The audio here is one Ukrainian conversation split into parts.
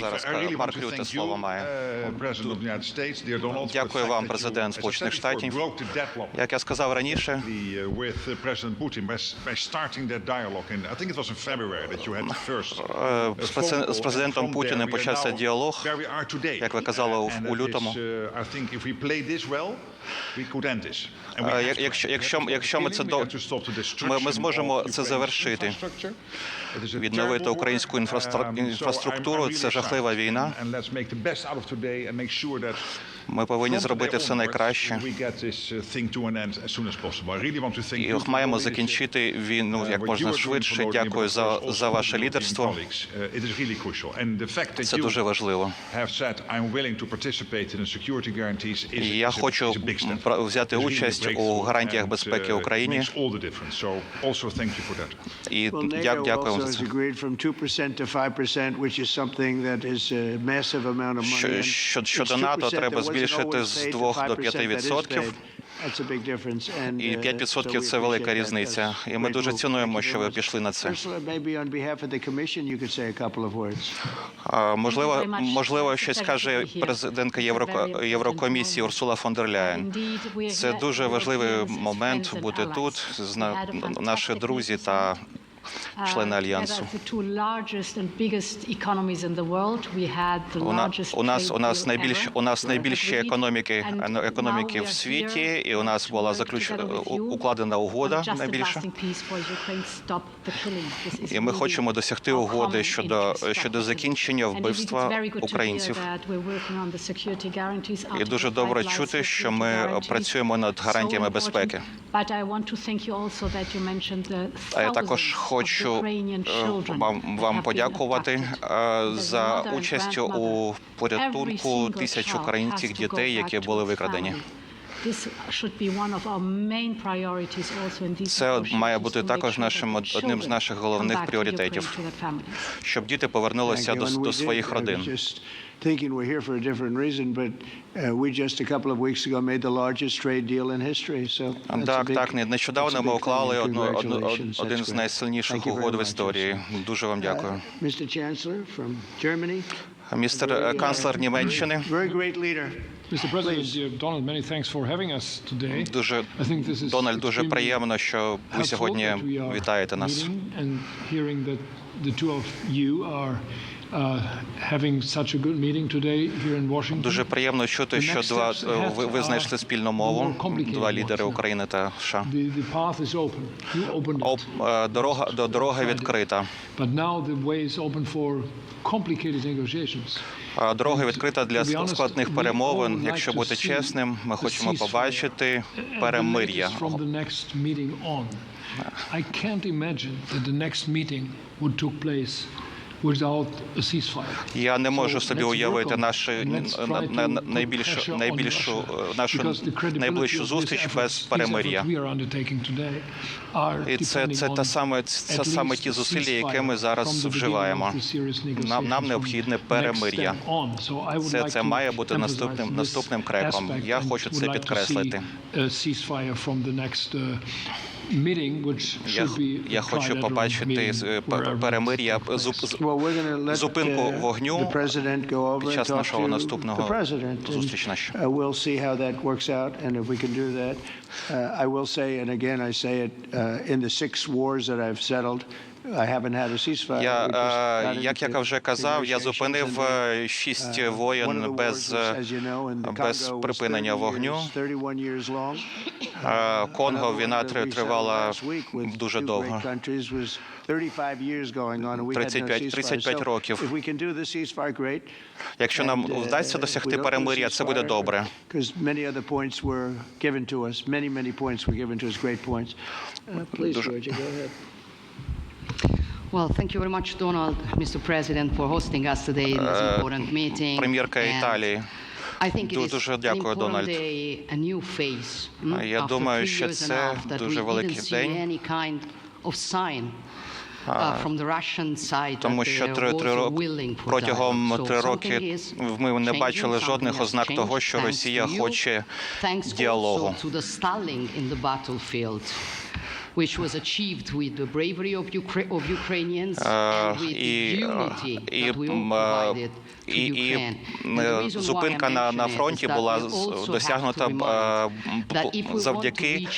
Зараз Марк Рюте слово має. uh, Дякую вам, президент Сполучених Штатів. Як я сказав раніше, uh, uh, Е, uh, з президентом Путіним почався діалог, як ви казали, у- лютому. Uh, Е, якщо- якщо- якщо ми це до- ми- ми зможемо це завершити. Відновити українську Um, інфраструктуру це жахлива війна. Ми повинні зробити все найкраще. uh, І маємо закінчити війну Uh, як можна швидше. Дякую за, за ваше лідерство. Uh, Це дуже важливо. І я хочу взяти участь у гарантіях безпеки uh, Україні. І дя- дякую вам за це. agreed from 2% to 5%, which is something that is a massive amount of money. Що- And що- it's щодо 2% НАТО треба wasn't збільшити з paid to 2 до 5% that is 5%. paid. That's a big difference. And, І uh, 5% so we це велика різниця. І ми дуже цінуємо, що ви пішли на це. Можливо, можливо, щось каже президентка Євро... Єврокомісії moment. Урсула фон дер Ляєн. Це дуже важливий момент бути тут, наші друзі та Uh, члени альянсу. У, нас у нас найбільш у нас найбільші економіки економіки в світі, і у нас була заключена you укладена угода найбільша. І ми хочемо досягти угоди щодо щодо закінчення вбивства українців. І дуже добре чути, 5 що ми працюємо над гарантіями безпеки. А я також хочу е, вам, подякувати е, за участь у порятунку тисяч українських дітей, які були викрадені. Family. This should be one of our main priorities also in these Це має бути також нашим одним з наших головних пріоритетів. Щоб діти повернулися до, до своїх родин. thinking we're here for a different reason, but uh, we just a couple of weeks ago made the largest trade deal in history. So Так, так. Нещодавно ми уклали одну, один з найсильніших угод в історії. Дуже вам дякую. Uh, Mr. Chancellor from Germany. Містер е, канцлер Німеччини. Very great leader. Mr. President, dear Donald, many thanks for having us today. Дуже Дональд, дуже приємно, що ви сьогодні вітаєте нас. uh. Дуже приємно чути, що два ви, ви знайшли спільну мову. Два лідери. України та США. Е, Дорога до дороги відкрита. Е, Дорога відкрита для складних перемовин. Якщо бути чесним, ми хочемо побачити перемир'я. I can't imagine that the next meeting would take place. Я не можу собі уявити нашу найбільшу найбільшу е, нашу найближчу зустріч без перемир'я. І це, це та саме це саме ті зусилля, які ми зараз вживаємо. Нам нам необхідне перемир'я. Це це має бути наступним наступним aspect Я хочу це підкреслити. Uh, Я, should be я хочу побачити е, перемир'я it's зуп, taking з- Well, we're going to let Зупинку uh, вогню the president go over під and час talk нашого to наступного the president. And, зустріч наші. uh, we'll see how that works out, and if we can do that. Uh, I will say, and again, I say it, uh, in the six wars that I've settled, I haven't had a ceasefire. Я, е, як я вже казав, я зупинив е, шість Uh, воєн без, е, без припинення 30 вогню. years, 31 years long. Е, Конго війна тривала дуже довго. great countries was 35 years going on, and we had no 35 ceasefire. 35 So років. Якщо нам uh, вдасться досягти перемир'я, це буде добре. Uh, Дуже-. Well, thank you very much, Donald, Mr. President, for hosting us today in this important meeting. Прем'єрка Італії. I think it is Дуже дякую, Дональд. day, a new phase. mm, Я думаю, що це дуже великий день. uh, Тому що три, три роки протягом три роки ми не бачили жодних ознак того, що Росія хоче діалогу. І, е, е, зупинка на, на фронті була досягнута е, завдяки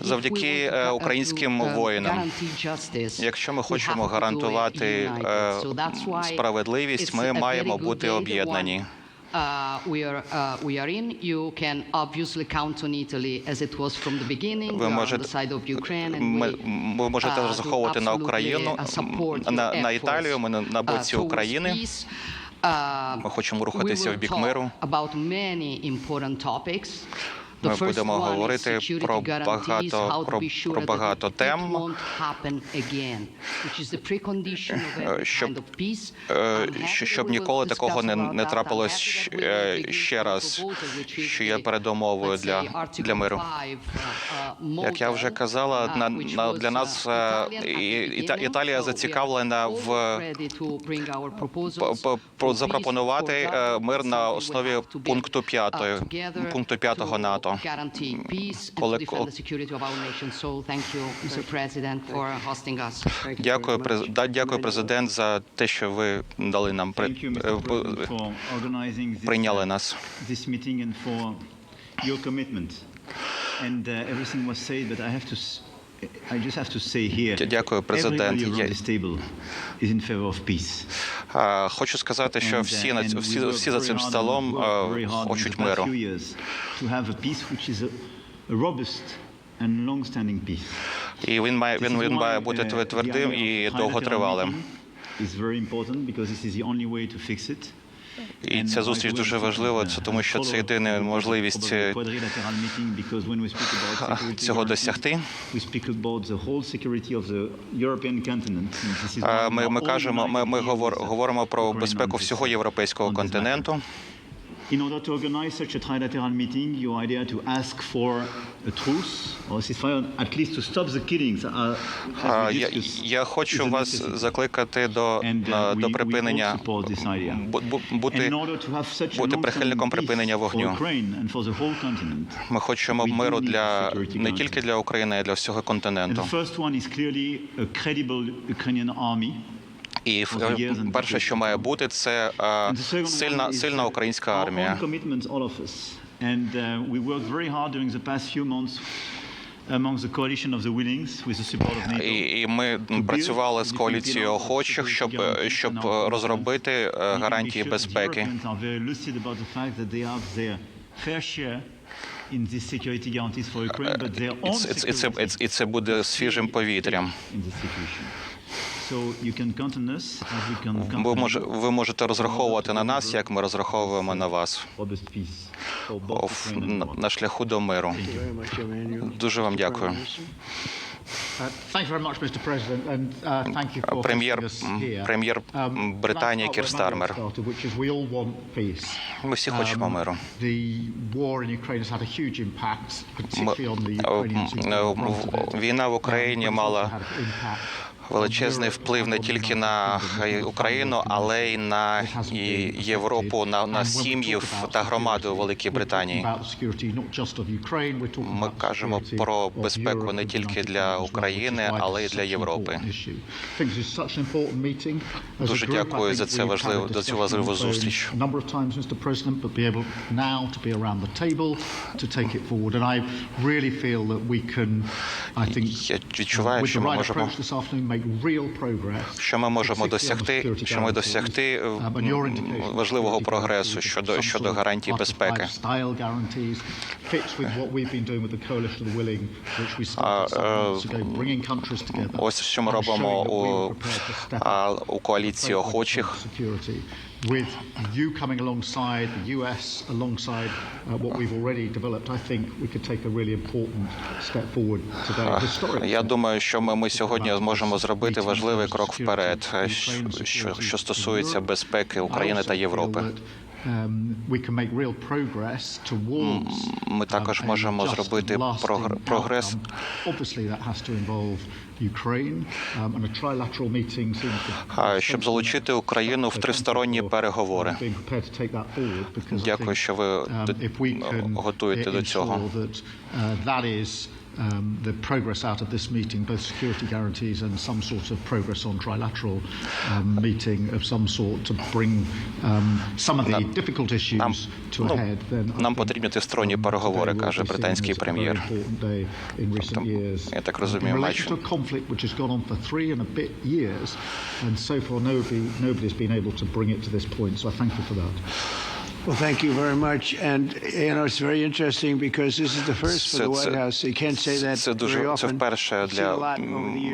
завдяки, е, українським е, воїнам. Якщо ми хочемо гарантувати е, справедливість, ми маємо бути об'єднані. Uh, we are uh, we are in. You can obviously count on Italy as it was from the beginning. Ви можете- the side of Ukraine and Ми, ви можете uh, розраховувати на Україну, uh, на, на Італію. Ми на, на uh, боці України. Uh, Ми хочемо рухатися в бік миру. Ми будемо говорити про багато- про- про багато тем. щоб- е, щоб ніколи такого не, не трапилось е, ще раз, що є передумовою для, для миру. 5, uh, uh, Як я вже казала, uh, на, на для uh, нас е, і- Іта-. Італія зацікавлена в запропонувати е, мир на основі пункту uh, п'ятої, together пункту п'ятого to НАТО. guarantee peace and Коли- to defend the security of our nation. So thank you, Mr. President, for hosting us. Thank you Дякую, да, дякую, президент, за те, що ви дали нам при- Thank you, е, Mr. п- President, for organizing this, прийняли uh, нас. this meeting and for your commitment. And uh, everything was said, but I have to, s- I just have to say here, Дя- дякую, Президент. Е, Хочу сказати, що uh, всі, на всі, всі за цим столом е, хочуть миру. І він має він, він має uh, бути твердим і довготривалим. І ця зустріч дуже важлива, це тому що це єдина можливість е, цього досягти. Е, Ми, ми кажемо, ми, ми говоримо про безпеку всього європейського континенту. In order to organize such a trilateral meeting, your idea to ask for a truce or ceasefire, at least to stop the killings, uh, we Я, я хочу вас закликати до, And, uh, до we припинення бути. бути прихильником припинення вогню. Ми хочемо миру для не тільки для України, а й для всього континенту. the first one is clearly a credible Ukrainian army. І е, перше, що має бути, це е, сильна, сильна uh, українська армія. uh. І, і ми працювали з коаліцією охочих, щоб, е, щоб е, розробити е, гарантії безпеки. Це, це- і це буде свіжим повітрям. On може, you ви можете розраховувати на нас, як ми розраховуємо на вас на, шляху до миру. Дуже вам дякую. Uh, uh, Прем'єр, прем'єр Um, Британії can I start Кір where Emmanuel Стармер. started, which is we all want peace. Ми всі хочемо Um, миру. Е, е. Війна в Україні Um, мала величезний вплив не тільки на Україну, але й на Європу, на, на about та громади у security, Великій Британії. Ми кажемо про безпеку не тільки для України, але й для Європи. Дуже дякую за це важливу- за цю важливу зустріч. Я відчуваю, що ми можемо що ми можемо досягти, що ми досягти е, Um, важливого прогресу щодо щодо гарантій безпеки. 5 style guarantees fits with what we've been doing with the coalition of the willing, which we А, е. Ось що ми робимо у, у коаліції охочих. With you coming alongside, the US alongside uh, what we've already developed, I think we could take a really important step forward today. Я думаю, що ми, ми сьогодні зможемо зробити важливий крок вперед, е, що, що стосується безпеки України та Європи. Um, Ми також um, можемо зробити прогрес. um, щоб залучити Україну в тристоронні переговори. Дякую, що ви um, готуєте до цього. ensure that, uh, that is um, the progress out of this meeting, both security guarantees and some sort of progress on trilateral um, meeting of some sort to bring um, some of the Нам- difficult issues нам- to a ну, head, then I нам think, потрібні тристоронні um, переговори, today we'll каже be seen британський as a very прем'єр. important day in recent Тобто, years. я так In розумію, relation матч- to a conflict which has gone on for three and a bit years, and so far nobody, nobody's been able to bring it to this point, so I thank you for that. Well, thank you very much. And, you know, it's very interesting because this is the first for the White House. You can't say that це дуже- very often. це вперше для,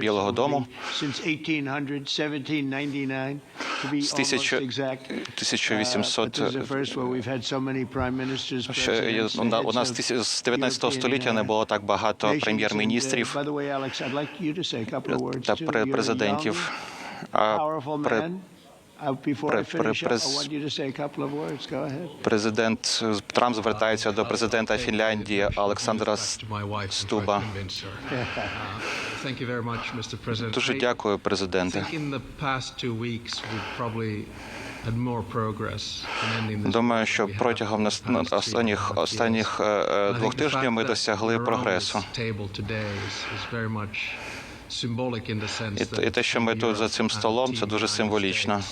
Білого дому. Since 1800, 1799, to be З almost 1000 exact. Uh, 1800 this is the first where we've had so many prime ministers, Ще у нас з 19 століття не uh, було так багато uh, прем'єр-міністрів та президентів. А Uh. Президент Трамп звертається до президента Фінляндії Олександра Стуба. Дуже I дякую, президенте. think in the past two weeks we've probably had more progress in ending this Думаю, що than we had протягом in the нас- past three останніх останніх е, е, двох think the тижнів ми досягли прогресу. І те- що ми тут за цим столом, це дуже символічно.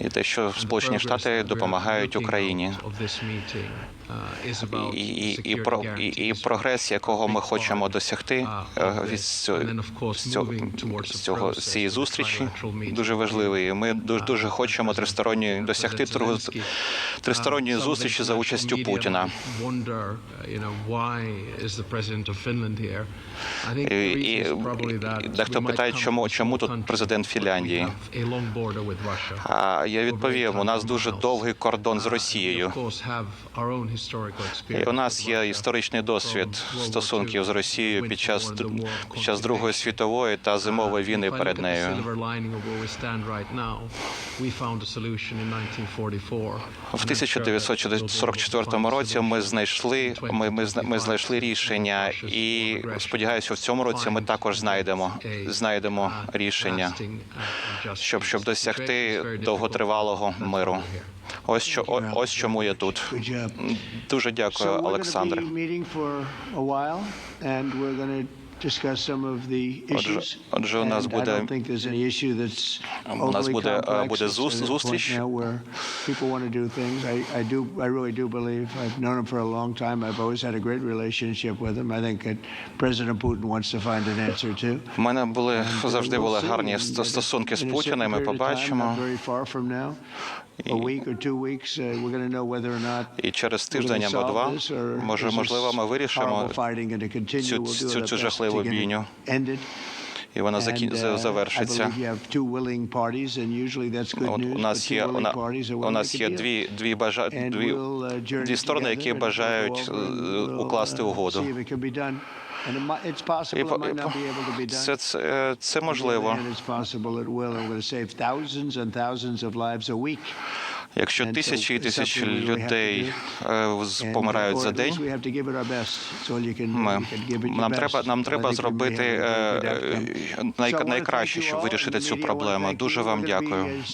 І те, що Сполучені Штати допомагають Україні. І, і, і, про, і, і прогрес, якого ми хочемо досягти е, від цього, з цього, з цієї зустрічі, дуже важливий. Ми дуже, дуже хочемо тристоронні досягти тристоронньої зустрічі за участю Путіна. І, і, і дехто питає, чому, чому тут президент Фінляндії. А я відповім: у нас дуже довгий кордон з Росією. І у нас є історичний досвід стосунків з Росією під час під час Другої світової та зимової війни перед нею. В 1944 році ми знайшли ми, ми, ми знайшли рішення, і сподіваюся, в цьому році ми також знайдемо знайдемо рішення, щоб щоб досягти довготривалого миру. Ось що ось чому я тут. Дуже дякую, So we're going to Олександр. be meeting for a while, and we're going to discuss some of the Отже, отже, у нас буде- У нас буде, е, буде зустріч. У мене були uh, завжди були гарні стосунки з Путіним. Ми побачимо. Uh, І через тиждень або два, може, можливо, ми вирішимо цю- цю- цю жахливу бійню. і вона uh, завершиться. у нас є у, нас є дві дві бажа дві, uh, дві сторони, які бажають е, укласти uh, угоду. І, це, це, це можливо. Якщо тисячі і тисячі людей е, помирають за день. Ми, нам треба нам треба зробити е, най- найкраще, щоб вирішити цю проблему. Дуже вам дякую. uh.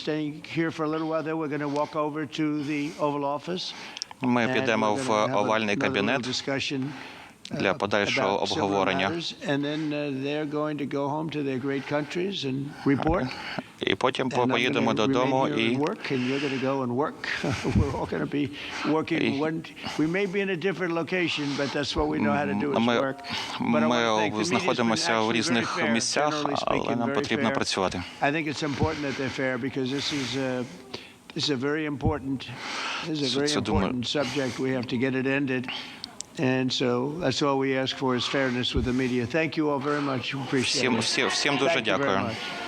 Ми підемо в овальний кабінет uh, для подальшого обговорення. uh. І потім поїдемо додому і ми, знаходимося в різних місцях, але нам потрібно працювати. Це- very це думаю- important subject. We have to get it ended. And so that's all we ask for is fairness with the media. Thank you all very much. Appreciate Всім, it. всім, всім дуже Thank you very дякую. much.